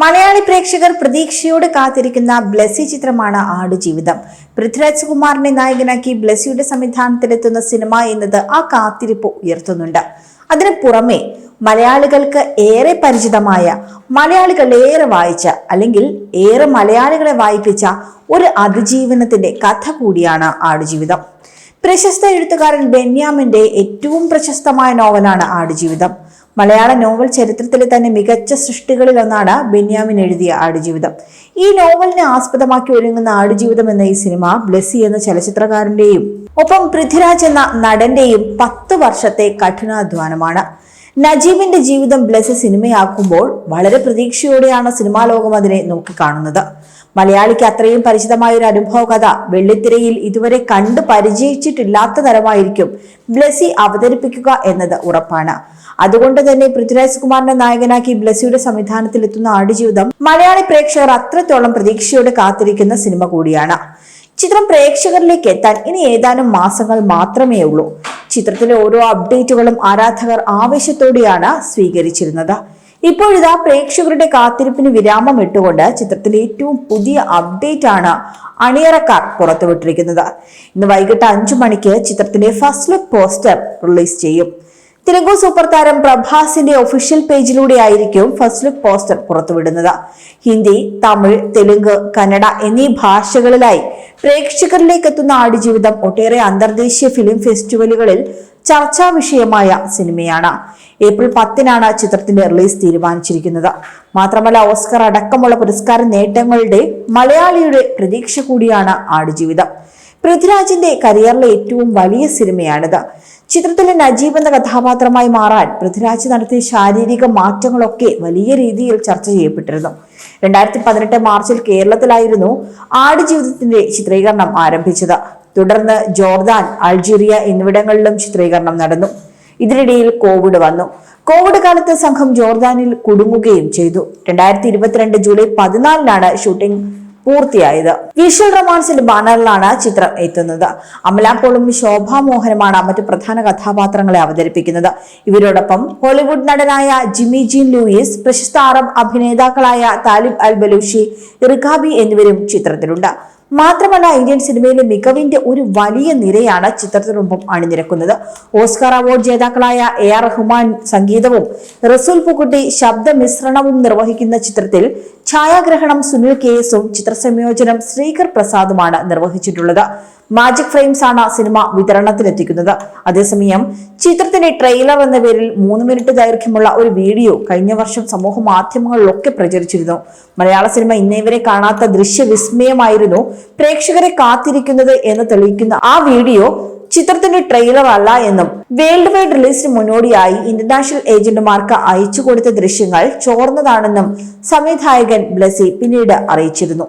മലയാളി പ്രേക്ഷകർ പ്രതീക്ഷയോടെ കാത്തിരിക്കുന്ന ബ്ലസ്സി ചിത്രമാണ് ആടുജീവിതം പൃഥ്വിരാജ് കുമാറിനെ നായകനാക്കി ബ്ലസ്സിയുടെ സംവിധാനത്തിലെത്തുന്ന സിനിമ എന്നത് ആ കാത്തിരിപ്പ് ഉയർത്തുന്നുണ്ട്. അതിനു പുറമെ മലയാളികൾക്ക് ഏറെ പരിചിതമായ മലയാളികൾ ഏറെ വായിച്ച അല്ലെങ്കിൽ ഏറെ മലയാളികളെ വായിപ്പിച്ച ഒരു അതിജീവനത്തിന്റെ കഥ കൂടിയാണ് ആടുജീവിതം പ്രശസ്ത എഴുത്തുകാരൻ ബെന്യാമിന്റെ ഏറ്റവും പ്രശസ്തമായ നോവലാണ് ആടുജീവിതം മലയാള നോവൽ ചരിത്രത്തിലെ തന്നെ മികച്ച സൃഷ്ടികളിൽ ഒന്നാണ് ബെന്യാമിൻ എഴുതിയ ആടുജീവിതം. ഈ നോവലിനെ ആസ്പദമാക്കി ഒരുങ്ങുന്ന ആടുജീവിതം എന്ന ഈ സിനിമ ബ്ലെസ്സി എന്ന ചലച്ചിത്രകാരന്റെയും ഒപ്പം പൃഥ്വിരാജ് എന്ന നടന്റെയും പത്ത് വർഷത്തെ കഠിനാധ്വാനമാണ്. നജീബിന്റെ ജീവിതം ബ്ലെസ്സി സിനിമയാക്കുമ്പോൾ വളരെ പ്രതീക്ഷയോടെയാണ് സിനിമാ ലോകം അതിനെ നോക്കിക്കാണുന്നത് മലയാളിക്ക് അത്രയും പരിചിതമായ ഒരു അനുഭവ കഥ വെള്ളിത്തിരയിൽ ഇതുവരെ കണ്ടു പരിചയിച്ചിട്ടില്ലാത്ത തരമായിരിക്കും ബ്ലെസി അവതരിപ്പിക്കുക എന്നത് ഉറപ്പാണ്. അതുകൊണ്ട് തന്നെ പൃഥ്വിരാജ് കുമാറിനെ നായകനാക്കി ബ്ലസിയുടെ സംവിധാനത്തിൽ എത്തുന്ന ആടുജീവിതം മലയാളി പ്രേക്ഷകർ അത്രത്തോളം പ്രതീക്ഷയോടെ കാത്തിരിക്കുന്ന സിനിമ കൂടിയാണ്. ചിത്രം പ്രേക്ഷകരിലേക്ക് എത്താൻ ഇനി ഏതാനും മാസങ്ങൾ മാത്രമേ ഉള്ളൂ. ചിത്രത്തിലെ ഓരോ അപ്ഡേറ്റുകളും ആരാധകർ ആവേശത്തോടെയാണ് സ്വീകരിച്ചിരുന്നത്. ഇപ്പോഴിതാ പ്രേക്ഷകരുടെ കാത്തിരിപ്പിന് വിരാമം ഇട്ടുകൊണ്ട് ചിത്രത്തിലെ ഏറ്റവും പുതിയ അപ്ഡേറ്റ് ആണ് അണിയറക്കാർ പുറത്തുവിട്ടിരിക്കുന്നത്. ഇന്ന് വൈകിട്ട് അഞ്ചു മണിക്ക് ചിത്രത്തിന്റെ ഫസ്റ്റ് ലുക്ക് പോസ്റ്റർ റിലീസ് ചെയ്യും. തെലുങ്കു സൂപ്പർ താരം പ്രഭാസിന്റെ ഒഫീഷ്യൽ പേജിലൂടെ ആയിരിക്കും ഫസ്റ്റ് ലുക്ക് പോസ്റ്റർ പുറത്തുവിടുന്നത്. ഹിന്ദി തമിഴ് തെലുങ്ക് കന്നഡ എന്നീ ഭാഷകളിലായി പ്രേക്ഷകരിലേക്ക് എത്തുന്ന ആടുജീവിതം ഒട്ടേറെ അന്തർദേശീയ ഫിലിം ഫെസ്റ്റിവലുകളിൽ ചർച്ചാ വിഷയമായ സിനിമയാണ്. ഏപ്രിൽ പത്തിനാണ് ചിത്രത്തിന്റെ റിലീസ് തീരുമാനിച്ചിരിക്കുന്നത്. മാത്രമല്ല ഓസ്കർ അടക്കമുള്ള പുരസ്കാര നേട്ടങ്ങളുടെ മലയാളിയുടെ പ്രതീക്ഷ കൂടിയാണ് ആടുജീവിതം പൃഥ്വിരാജിന്റെ കരിയറിലെ ഏറ്റവും വലിയ സിനിമയാണിത്. ചിത്രത്തിലെ നജീബ് എന്ന കഥാപാത്രമായി മാറാൻ പൃഥ്വിരാജ് നടത്തിയ ശാരീരിക മാറ്റങ്ങളൊക്കെ വലിയ രീതിയിൽ ചർച്ച ചെയ്യപ്പെട്ടിരുന്നു. രണ്ടായിരത്തി പതിനെട്ട് മാർച്ചിൽ കേരളത്തിലായിരുന്നു ആടുജീവിതത്തിന്റെ ചിത്രീകരണം ആരംഭിച്ചത്. തുടർന്ന് ജോർദാൻ അൾജീരിയ എന്നിവിടങ്ങളിലും ചിത്രീകരണം നടന്നു. ഇതിനിടയിൽ കോവിഡ് വന്നു. കോവിഡ് കാലത്ത് സംഘം ജോർദാനിൽ കുടുങ്ങുകയും ചെയ്തു. രണ്ടായിരത്തി ഇരുപത്തിരണ്ട് ജൂലൈ പതിനാലിനാണ് ഷൂട്ടിംഗ് പൂർത്തിയായത്. വിഷ്വൽ റൊമാൻസിന്റെ ബാനറിലാണ് ചിത്രം എത്തുന്നത്. അമല പോളും ശോഭാ മോഹനുമാണ് മറ്റു പ്രധാന കഥാപാത്രങ്ങളെ അവതരിപ്പിക്കുന്നത്. ഇവരോടൊപ്പം ഹോളിവുഡ് നടനായ ജിമ്മി ജീൻ ലൂയിസ് പ്രശസ്ത അറബ് അഭിനേതാക്കളായ താലിബ് അൽ ബലൂഷി റിഖാബി എന്നിവരും ചിത്രത്തിലുണ്ട്. മാത്രമല്ല ഇന്ത്യൻ സിനിമയിലെ മികവിന്റെ ഒരു വലിയ നിരയാണ് ചിത്രത്തിനൊപ്പം അണിനിരക്കുന്നത്. ഓസ്കാർ അവാർഡ് ജേതാക്കളായ എ ആർ റഹ്മാൻ സംഗീതവും റസൂൽ പുക്കുട്ടി ശബ്ദ മിശ്രണവും നിർവഹിക്കുന്ന ചിത്രത്തിൽ ഛായാഗ്രഹണം സുനിൽ കെ എസും ചിത്രസംയോജനം ശ്രീകർ പ്രസാദുമാണ് നിർവഹിച്ചിട്ടുള്ളത്. മാജിക് ഫ്രെയിംസ് ആണ് സിനിമ വിതരണത്തിലെത്തിക്കുന്നത്. അതേസമയം ചിത്രത്തിന്റെ ട്രെയിലർ എന്ന പേരിൽ മൂന്ന് മിനിറ്റ് ദൈർഘ്യമുള്ള ഒരു വീഡിയോ കഴിഞ്ഞ വർഷം സമൂഹ മാധ്യമങ്ങളിലൊക്കെ പ്രചരിച്ചിരുന്നു. മലയാള സിനിമ ഇന്നേവരെ കാണാത്ത ദൃശ്യ വിസ്മയമായിരുന്നു പ്രേക്ഷകരെ കാത്തിരിക്കുന്നത് എന്ന് തെളിയിക്കുന്ന ആ വീഡിയോ ചിത്രത്തിന്റെ ട്രെയിലർ അല്ല എന്നും വേൾഡ് വൈഡ് റിലീസിന് മുന്നോടിയായി ഇന്റർനാഷണൽ ഏജന്റുമാർക്ക് അയച്ചു കൊടുത്ത ദൃശ്യങ്ങൾ ചോർന്നതാണെന്നും സംവിധായകൻ ബ്ലസി പിന്നീട് അറിയിച്ചിരുന്നു.